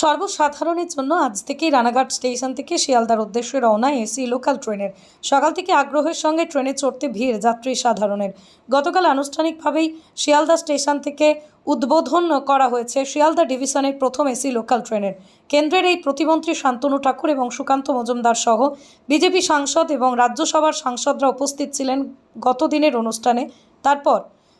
সর্বসাধারণের জন্য আজ থেকেই রানাঘাট স্টেশন থেকে শিয়ালদার উদ্দেশ্যে রওনা এসি লোকাল ট্রেনের। সকাল থেকে আগ্রহের সঙ্গে ট্রেনে চড়তে ভিড় যাত্রী সাধারণের। গতকাল আনুষ্ঠানিকভাবেই শিয়ালদা স্টেশন থেকে উদ্বোধন করা হয়েছে শিয়ালদা ডিভিশনের প্রথম এসি লোকাল ট্রেনের। কেন্দ্রের এই প্রতিমন্ত্রী শান্তনু ঠাকুর এবং সুকান্ত মজুমদার সহ বিজেপি সাংসদ এবং রাজ্যসভার সাংসদরা উপস্থিত ছিলেন গত দিনের অনুষ্ঠানে। তারপর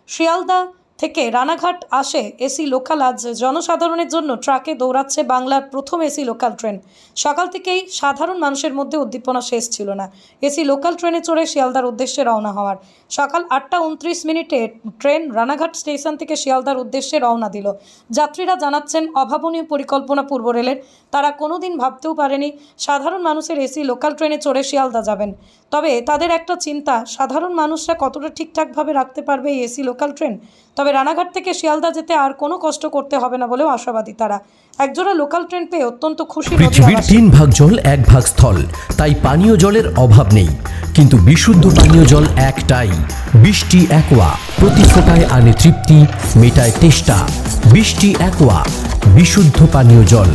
শিয়ালদা থেকে রানাঘাট আসে এসি লোকাল আজ জনসাধারণের জন্য ট্রাকে দৌড়াচ্ছে বাংলার প্রথম এসি লোকাল ট্রেন। সকাল থেকেই সাধারণ মানুষের মধ্যে উদ্দীপনা শেষ ছিল না। এসি লোকাল ট্রেনে চড়ে শিয়ালদার উদ্দেশ্যে রওনা হওয়ার। সকাল আটটা উনত্রিশ মিনিটে ট্রেন রানাঘাট স্টেশন থেকে শিয়ালদার উদ্দেশ্যে রওনা দিল। যাত্রীরা জানাচ্ছেন, অভাবনীয় পরিকল্পনা পূর্ব রেলের। তারা কোনোদিন ভাবতেও পারেনি, সাধারণ মানুষের এসি লোকাল ট্রেনে চড়ে শিয়ালদা যাবেন। তবে তাদের একটা চিন্তা, সাধারণ মানুষরা কতটা ঠিকঠাকভাবে রাখতে পারবে এই এসি লোকাল ট্রেন? তবে রানাঘাট থেকে শিয়ালদা যেতে আর কোনো কষ্ট করতে হবে না বলেও আশাবাদী তারা। একজোড়া লোকাল ট্রেন পেয়ে অত্যন্ত খুশি পৃথিবীর তিন ভাগ জল এক ভাগ স্থল। তাই পানীয় জলের অভাব নেই। কিন্তু বিশুদ্ধ পানীয় জল একটাই। বৃষ্টি একোয়া। প্রতি ফোটায় আনে তৃপ্তি মেটায় তেষ্টা। বৃষ্টি একোয়া। বিশুদ্ধ পানীয় জল।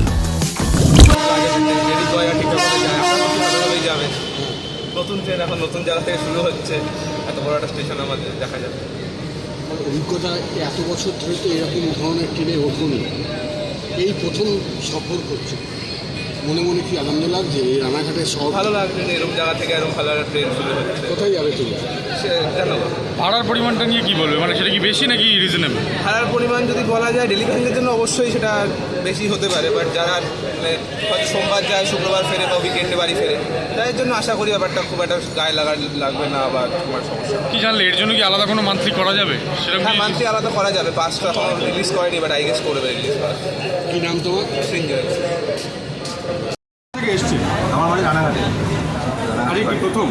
নতুন ট্রেন এখন নতুন জায়গা থেকে শুরু হচ্ছে। এত বড় একটা স্টেশন আমাদের দেখা যাবে। আমার অভিজ্ঞতা এত বছর ধরে তো এরকম ধরনের ট্রেনে ওঠনি। এই প্রথম সফর করছে মনে মনে কি আনন্দ লাগছে? এই রানাঘাটের শহর ভালো লাগছে এরকম জায়গা থেকে এরকম ভালো একটা ট্রেন শুরু হচ্ছে। কোথায় যাবে তুমি? সে ভাড়ার পরিমাণটা নিয়ে কি বলবে? মানে সেটা কি বেশি নাকি রিজনেবল ভাড়ার পরিমাণ যদি বলা যায় ডেলিভারির জন্য অবশ্যই সেটা বেশি হতে পারে বাট যারা মানে হয়তো সোমবার যায় শুক্রবার ফেরে বা উইকেন্ডে বাড়ি ফেরে তাদের জন্য আশা করি ব্যাপারটা খুব একটা গায়ে লাগা লাগবে না বা তোমার সমস্যা। কি জানলে এর জন্য কি আলাদা কোনো মান্থলি করা যাবে? সেরকম হ্যাঁ মান্থলি আলাদা করা যাবে। পাঁচটা রিলিজ করেনি বাট আই গেস করবে রিলিজ করা। কি নাম তোমার? সিঙ্গেল থেকে এসছি। আমার বাড়ি রানাঘাটে। আরে কি প্রথম?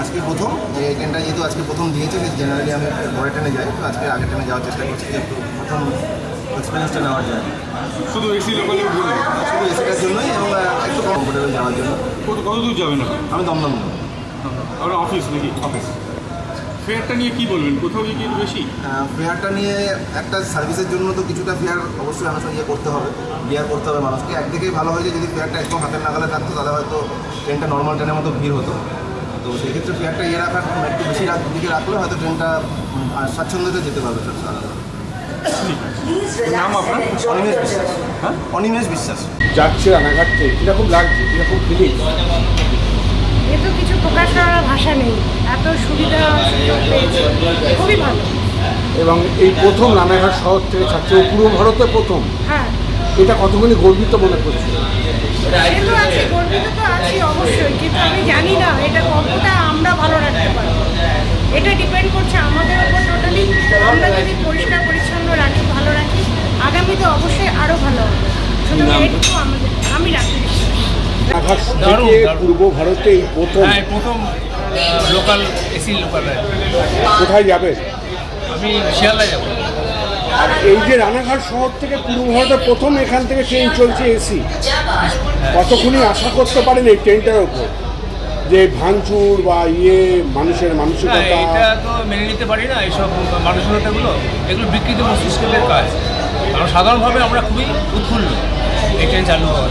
আজকে প্রথম। এই ট্রেনটা যেহেতু আজকে প্রথম দিয়েছে জেনারেলি আমি পরের ট্রেনে যাই তো আজকে আগের ট্রেনে যাওয়ার চেষ্টা করছি যে একটু প্রথম এক্সপিরিয়েন্সটা নেওয়ার জন্য। শুধু এসি লোকালে উঠবে শুধু এসিটার জন্যই এবং একটু কমফোর্টেবল যাওয়ার জন্য। কত দূর যাবেন আমি দমদম। আপনার অফিস নাকি? অফিস ফেয়ারটা নিয়ে কি বলবেন? কোথাও গিয়ে কি একটু বেশি? ফেয়ারটা নিয়ে একটা সার্ভিসের জন্য তো কিছুটা ফেয়ার অবশ্যই মানুষের ইয়ে করতে হবে। বিয়ার করতে হবে মানুষকে। একদিকেই ভালো হয়েছে যদি ফেয়ারটা একদম হাতের নাগালে থাকতো তাহলে হয়তো ট্রেনটা নর্মাল ট্রেনের মতো ভিড় হতো। তো সেই ক্ষেত্রে ফেয়ারটা ইয়ে রাখার একটু বেশি রাত দিকে রাখলে হয়তো ট্রেনটা আর স্বাচ্ছন্দ্যতে যেতে পারবে নাম আপনার? অনিমেষ বিশ্বাস হ্যাঁ? অনিমেষ বিশ্বাস। যাচ্ছে রানাঘাট। থেকে কীরকম লাগছে? কীরকম এ তো কিছু প্রকাশ করার ভাষা নেই। এত সুবিধা সুযোগ পেয়েছি। খুবই ভালো। এবং এই প্রথম রানাঘাট শহর থেকে ছাড়ছে ও পুরো ভারতে প্রথম। হ্যাঁ। এটা কতখানি গর্বিত মনে করছে? সে তো আছে গর্বিত তো আছি অবশ্যই কিন্তু আমি জানি না এটা কতটা আমরা ভালো রাখতে পারব। এটা ডিপেন্ড করছে আমাদের উপর টোটালি আমরা যদি পরিষ্কার পরিচ্ছন্ন রাখি ভালো রাখি আগামীতে অবশ্যই আরও ভালো হবে। সুতরাং এটুকু আমাদের আমি রাখি। রানাঘাট পূর্ব ভারতে প্রথম। হ্যাঁ প্রথম লোকাল এসি লোকাল কোথায় যাবে? আমি শিয়ালদা যাব। আর এই যে রানাঘাট শহর থেকে পূর্ব ভারতে প্রথম এখান থেকে ট্রেন চলছে এসি কতক্ষণই আশা করতে পারেন এই ট্রেনটার ওপর? যে ভাঙচুর বা ইয়ে মানুষের মানসিকতা? এটা তো মেনে নিতে পারি না এইসব মানসিকতাগুলো। এগুলো বিকৃত মস্তিষ্কের কাজ। কারণ সাধারণভাবে আমরা খুবই উৎফুল্ল এই ট্রেন চালু হওয়ার।